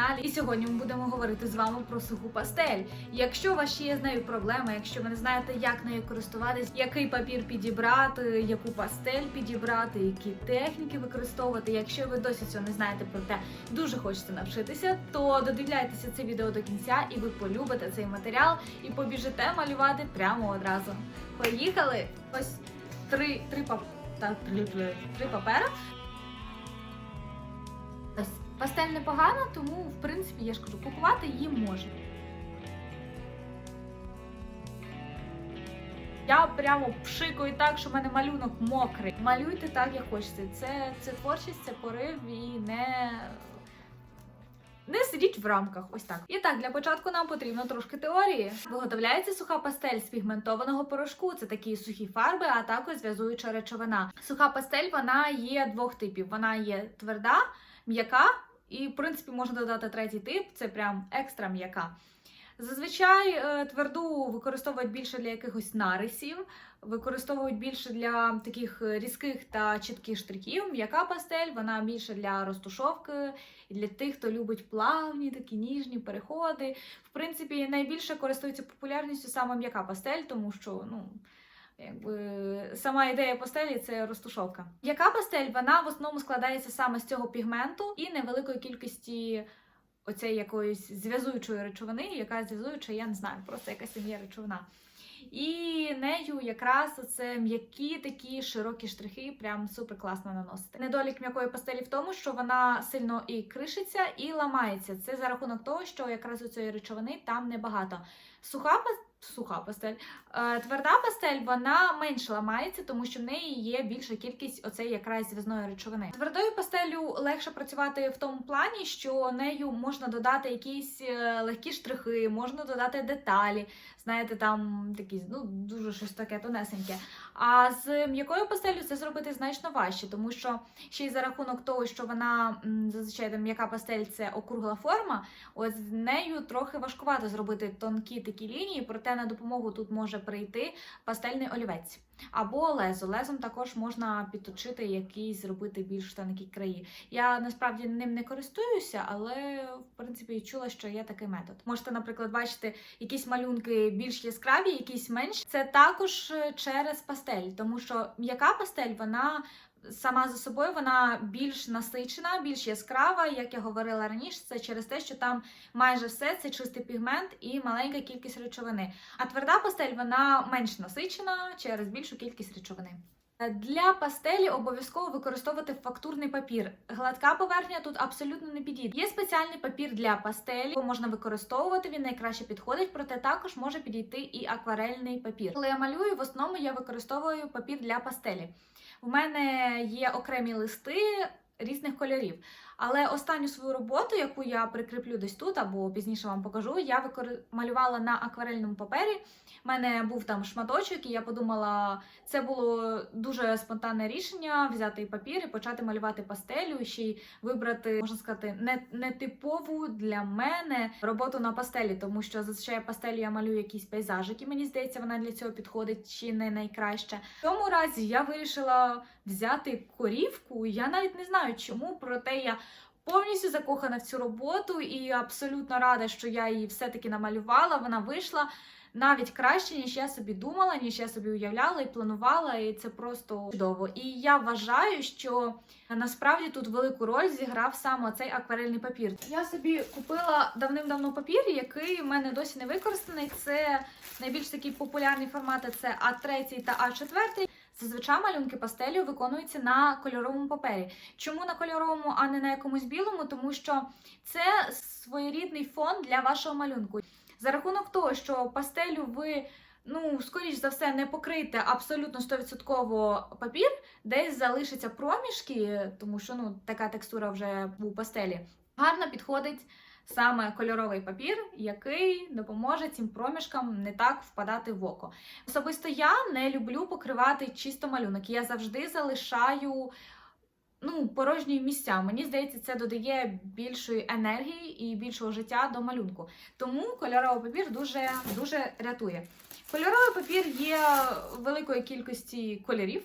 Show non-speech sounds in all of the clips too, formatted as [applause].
каналі. І сьогодні ми будемо говорити з вами про суху пастель. Якщо у вас є з нею проблеми, якщо ви не знаєте, як нею користуватись, який папір підібрати, яку пастель підібрати, які техніки використовувати. Якщо ви досі цього не знаєте, проте дуже хочете навчитися, то додивляйтеся це відео до кінця, і ви полюбите цей матеріал і побіжите малювати прямо одразу. Поїхали! Ось три, три, пап... та, три, три, три папера. Пастель непогана, тому в принципі я ж кажу, купувати її можна. Я прямо пшикаю так, що в мене малюнок мокрий. Малюйте так, як хочете. Це, це творчість, це порив і не. Не сидіть в рамках, ось так. І так, для початку нам потрібно трошки теорії. Виготовляється суха пастель з пігментованого порошку. Це такі сухі фарби, а також зв'язуюча речовина. Суха пастель вона є двох типів. Вона є тверда, м'яка, і в принципі можна додати третій тип це прям екстра м'яка. Зазвичай е, тверду використовують більше для якихось нарисів, використовують більше для таких е, різких та чітких штрихів. М'яка пастель, вона більше для розтушовки для тих, хто любить плавні, такі ніжні переходи. В принципі, найбільше користується популярністю саме м'яка пастель, тому що ну. Якби сама ідея пастелі це розтушовка. Яка пастель? Вона в основному складається саме з цього пігменту і невеликої кількості оцеї якоїсь зв'язуючої речовини, яка зв'язуюча, я не знаю, просто якась є речовина. І нею якраз це м'які такі широкі штрихи, прям супер класно наносити. Недолік м'якої пастелі в тому, що вона сильно і кришиться, і ламається. Це за рахунок того, що якраз у цієї речовини там небагато. Суха. Суха пастель. Е, тверда пастель вона менше ламається, тому що в неї є більша кількість оцеї якраз зв'язної речовини. Твердою пастелю легше працювати в тому плані, що нею можна додати якісь е, легкі штрихи, можна додати деталі. Знаєте, там такі ну дуже щось таке тонесеньке. А з м'якою пастелю це зробити значно важче, тому що ще й за рахунок того, що вона зазвичай там м'яка пастель це округла форма. Ось з нею трохи важкувато зробити тонкі такі лінії, проте на допомогу тут може прийти пастельний олівець. Або лезо. Лезом також можна підточити якісь, зробити більш тонкі краї. Я насправді ним не користуюся, але в принципі чула, що є такий метод. Можете, наприклад, бачити якісь малюнки більш яскраві, якісь менші. Це також е, через пастель, тому що м'яка пастель вона. Сама за собою вона більш насичена, більш яскрава, як я говорила раніше, це через те, що там майже все це чистий пігмент і маленька кількість речовини. А тверда пастель вона менш насичена через більшу кількість речовини. Для пастелі обов'язково використовувати фактурний папір. Гладка поверхня тут абсолютно не підійде. Є спеціальний папір для пастелі, його можна використовувати, він найкраще підходить, проте також може підійти і акварельний папір. Коли я малюю, в основному я використовую папір для пастелі. У мене є окремі листи різних кольорів. Але останню свою роботу, яку я прикріплю десь тут або пізніше вам покажу, я викор... малювала на акварельному папері. У мене був там шматочок, і я подумала, це було дуже спонтанне рішення взяти папір і почати малювати пастелю, ще й вибрати, можна сказати, не, типову для мене роботу на пастелі, тому що зазвичай пастелю я малюю якісь пейзажики. Мені здається, вона для цього підходить чи не найкраще. В цьому разі я вирішила взяти корівку. Я навіть не знаю чому, проте я. Повністю закохана в цю роботу і абсолютно рада, що я її все-таки намалювала. Вона вийшла навіть краще, ніж я собі думала, ніж я собі уявляла і планувала, і це просто чудово. І я вважаю, що насправді тут велику роль зіграв саме цей акварельний папір. Я собі купила давним-давно папір, який в мене досі не використаний. Це найбільш такі популярні формати: це А3 та А4. Зазвичай малюнки пастелю виконуються на кольоровому папері. Чому на кольоровому, а не на якомусь білому? Тому що це своєрідний фон для вашого малюнку. За рахунок того, що пастелю ви, ну, скоріш за все, не покрите абсолютно 100% папір, десь залишаться проміжки, тому що ну, така текстура вже у пастелі. Гарно підходить саме кольоровий папір, який допоможе цим проміжкам не так впадати в око. Особисто я не люблю покривати чисто малюнок. Я завжди залишаю ну, порожні місця. Мені здається, це додає більшої енергії і більшого життя до малюнку. Тому кольоровий папір дуже, дуже рятує. Кольоровий папір є великої кількості кольорів.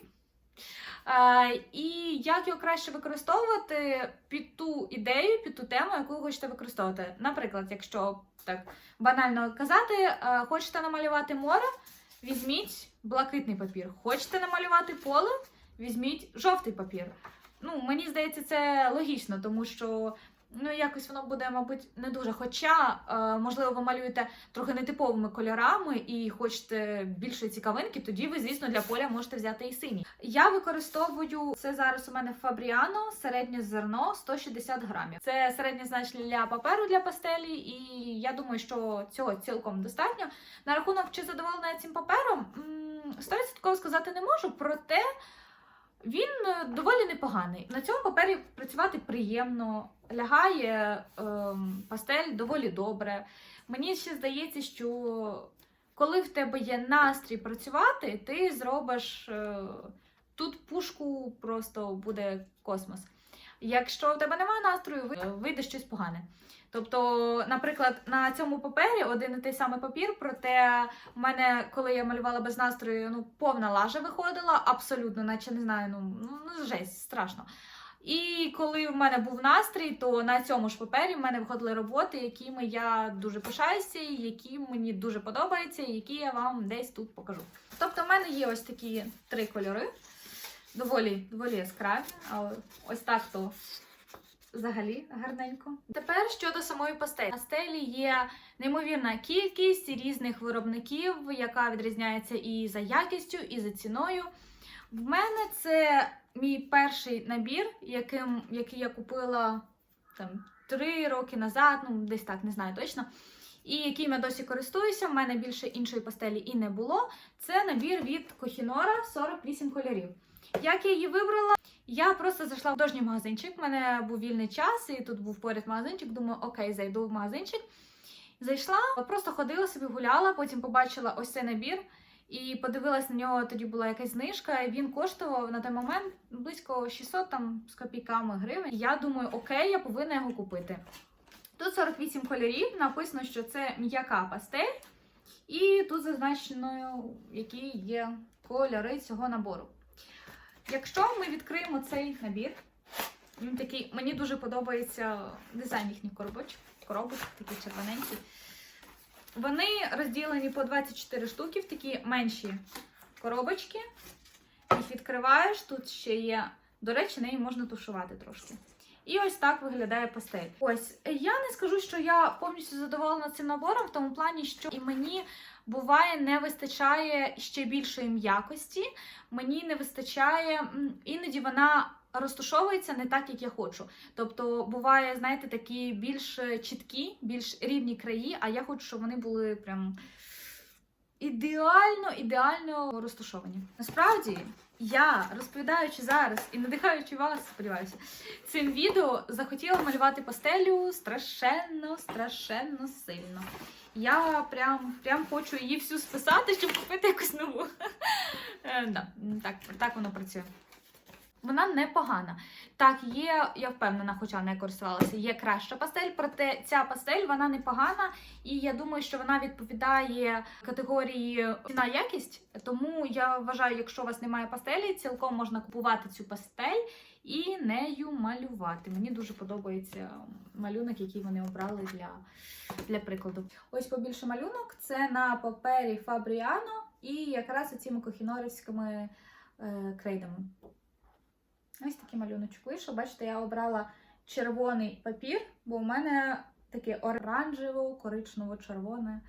Е, і як його краще використовувати під ту ідею, під ту тему, яку ви хочете використовувати. Наприклад, якщо так банально казати, е, хочете намалювати море, візьміть блакитний папір. Хочете намалювати поле, візьміть жовтий папір. Ну, мені здається, це логічно, тому що ну якось воно буде, мабуть, не дуже. Хоча, е, можливо, ви малюєте трохи нетиповими кольорами і хочете більше цікавинки, тоді ви, звісно, для поля можете взяти і синій. Я використовую це зараз. У мене Фабріано середнє зерно 160 грамів. Це середнє значення для паперу для пастелі, і я думаю, що цього цілком достатньо. На рахунок чи задоволена цим папером, м, 100% сказати не можу, проте. Він е, доволі непоганий. На цьому папері працювати приємно, лягає ем, пастель доволі добре. Мені ще здається, що коли в тебе є настрій працювати, ти зробиш е, тут пушку, просто буде космос. Якщо в тебе немає настрою, ви- вийде щось погане. Тобто, наприклад, на цьому папері один і той самий папір, проте у мене, коли я малювала без настрою, ну повна лажа виходила, абсолютно, наче не знаю, ну, ну, ну жесть, страшно. І коли в мене був настрій, то на цьому ж папері в мене виходили роботи, якими я дуже пишаюся, які мені дуже подобаються, і які я вам десь тут покажу. Тобто, в мене є ось такі три кольори, доволі, доволі яскраві, а ось так то взагалі гарненько. Тепер щодо самої пастелі. Пастелі є неймовірна кількість різних виробників, яка відрізняється і за якістю, і за ціною. В мене це мій перший набір, яким, який я купила там три роки назад, ну десь так, не знаю точно. І яким я досі користуюся, в мене більше іншої пастелі і не було. Це набір від Кохінора 48 кольорів. Як я її вибрала? Я просто зайшла в художній магазинчик. У мене був вільний час, і тут був поряд магазинчик. Думаю, окей, зайду в магазинчик. Зайшла, просто ходила собі, гуляла, потім побачила ось цей набір і подивилась на нього. Тоді була якась знижка. і Він коштував на той момент близько 600 там з копійками гривень. Я думаю, окей, я повинна його купити. Тут 48 кольорів, написано, що це м'яка пастель, і тут зазначено, які є кольори цього набору. Якщо ми відкриємо цей набір, він такий, мені дуже подобається дизайн їхніх коробочок, коробочок, такі червоненькі. Вони розділені по 24 штуки в такі менші коробочки. Їх відкриваєш, тут ще є, до речі, неї можна тушувати трошки. І ось так виглядає пастель. Ось я не скажу, що я повністю задоволена цим набором, в тому плані, що і мені буває не вистачає ще більшої м'якості. Мені не вистачає, іноді вона розташовується не так, як я хочу. Тобто, буває, знаєте, такі більш чіткі, більш рівні краї, а я хочу, щоб вони були прям ідеально, ідеально розташовані. Насправді, я, розповідаючи зараз і надихаючи вас, сподіваюся, цим відео захотіла малювати пастелю страшенно, страшенно сильно. Я прям, прям хочу її всю списати, щоб купити якусь нову. [laughs] Е, так воно працює. Вона непогана. Так, є, я впевнена, хоча не користувалася, є краща пастель, проте ця пастель вона непогана, і я думаю, що вона відповідає категорії ціна якість. Тому я вважаю, якщо у вас немає пастелі, цілком можна купувати цю пастель і нею малювати. Мені дуже подобається малюнок, який вони обрали для, для прикладу. Ось побільше малюнок. Це на папері Фабріано і якраз оціми кохінорівськими е, крейдами. Ось такий малюночок вийшов. Бачите, я обрала червоний папір, бо у мене таке оранжево-коричнево-червоне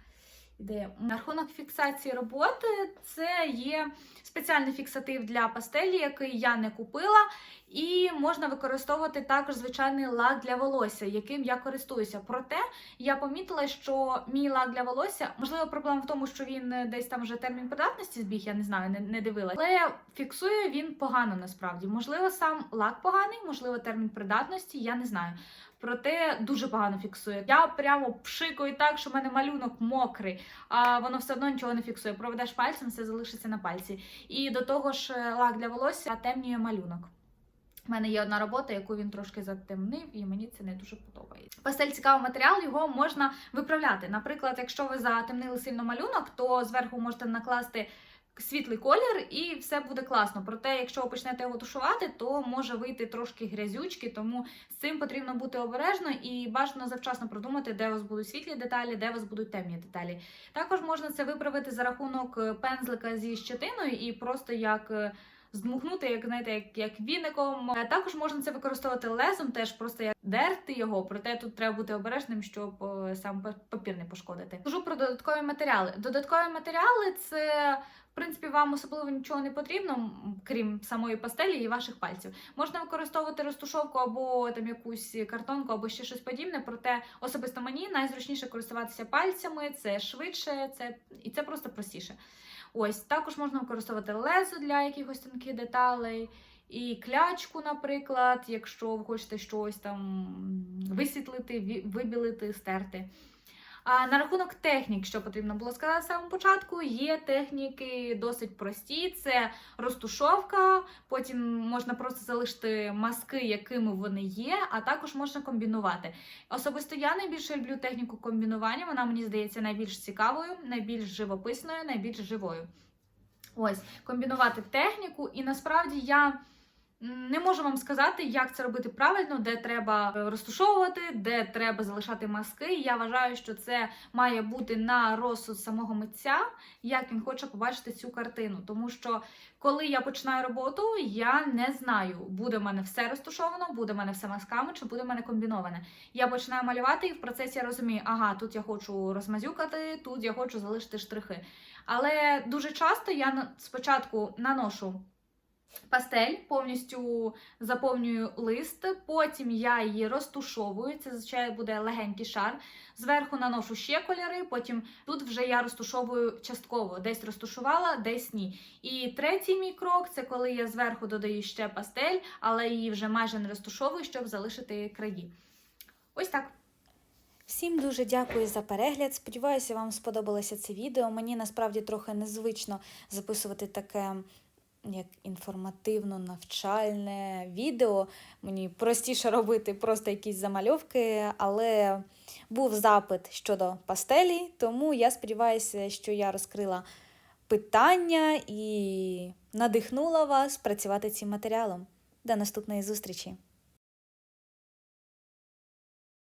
ідея. На рахунок фіксації роботи, це є спеціальний фіксатив для пастелі, який я не купила. І можна використовувати також звичайний лак для волосся, яким я користуюся. Проте я помітила, що мій лак для волосся, можливо, проблема в тому, що він десь там вже термін придатності збіг, я не знаю, не, не дивилася. Але фіксує він погано насправді. Можливо, сам лак поганий, можливо, термін придатності, я не знаю. Проте дуже погано фіксує. Я прямо пшикаю так, що в мене малюнок мокрий, а воно все одно нічого не фіксує. Проведеш пальцем, все залишиться на пальці. І до того ж, е, лак для волосся темнює малюнок. У мене є одна робота, яку він трошки затемнив, і мені це не дуже подобається. Пастель цікавий матеріал, його можна виправляти. Наприклад, якщо ви затемнили сильно малюнок, то зверху можете накласти світлий колір, і все буде класно. Проте, якщо ви почнете його тушувати, то може вийти трошки грязючки, тому з цим потрібно бути обережно і бажано завчасно продумати, де у вас будуть світлі деталі, де у вас будуть темні деталі. Також можна це виправити за рахунок е, пензлика зі щетиною і просто як. Здмухнути, як знаєте, як, як віником. Е, Також можна це використовувати лезом, теж просто як дерти його. Проте тут треба бути обережним, щоб е, сам папір не пошкодити. Кажу про додаткові матеріали. Додаткові матеріали це в принципі вам особливо нічого не потрібно, крім самої пастелі і ваших пальців. Можна використовувати розтушовку або там якусь картонку, або ще щось подібне. Проте особисто мені найзручніше користуватися пальцями, це швидше, це і це просто простіше. Ось також можна використовувати лезо для якихось тонких деталей. І клячку, наприклад, якщо ви хочете щось там висвітлити, вибілити, стерти. А на рахунок технік, що потрібно було сказати з самого початку, є техніки досить прості: це розтушовка, потім можна просто залишити маски, якими вони є, а також можна комбінувати. Особисто я найбільше люблю техніку комбінування. Вона мені здається найбільш цікавою, найбільш живописною, найбільш живою. Ось комбінувати техніку, і насправді я. Не можу вам сказати, як це робити правильно, де треба е, розтушовувати, де треба залишати маски. Я вважаю, що це має бути на розсуд самого митця, як він хоче побачити цю картину. Тому що коли я починаю роботу, я не знаю, буде в мене все розтушовано, буде в мене все масками, чи буде в мене комбіноване. Я починаю малювати, і в процесі я розумію, ага, тут я хочу розмазюкати, тут я хочу залишити штрихи. Але дуже часто я спочатку наношу пастель, повністю заповнюю лист, потім я її розтушовую. Це зазвичай буде легенький шар. Зверху наношу ще кольори, потім тут вже я розтушовую частково. Десь розтушувала, десь ні. І третій мій крок це коли я зверху додаю ще пастель, але її вже майже не розтушовую, щоб залишити краї. Ось так. Всім дуже дякую за перегляд. Сподіваюся, вам сподобалося це відео. Мені насправді трохи незвично записувати таке як інформативно-навчальне відео. Мені простіше робити просто якісь замальовки, але був запит щодо пастелі, тому я сподіваюся, що я розкрила питання і надихнула вас працювати цим матеріалом. До наступної зустрічі!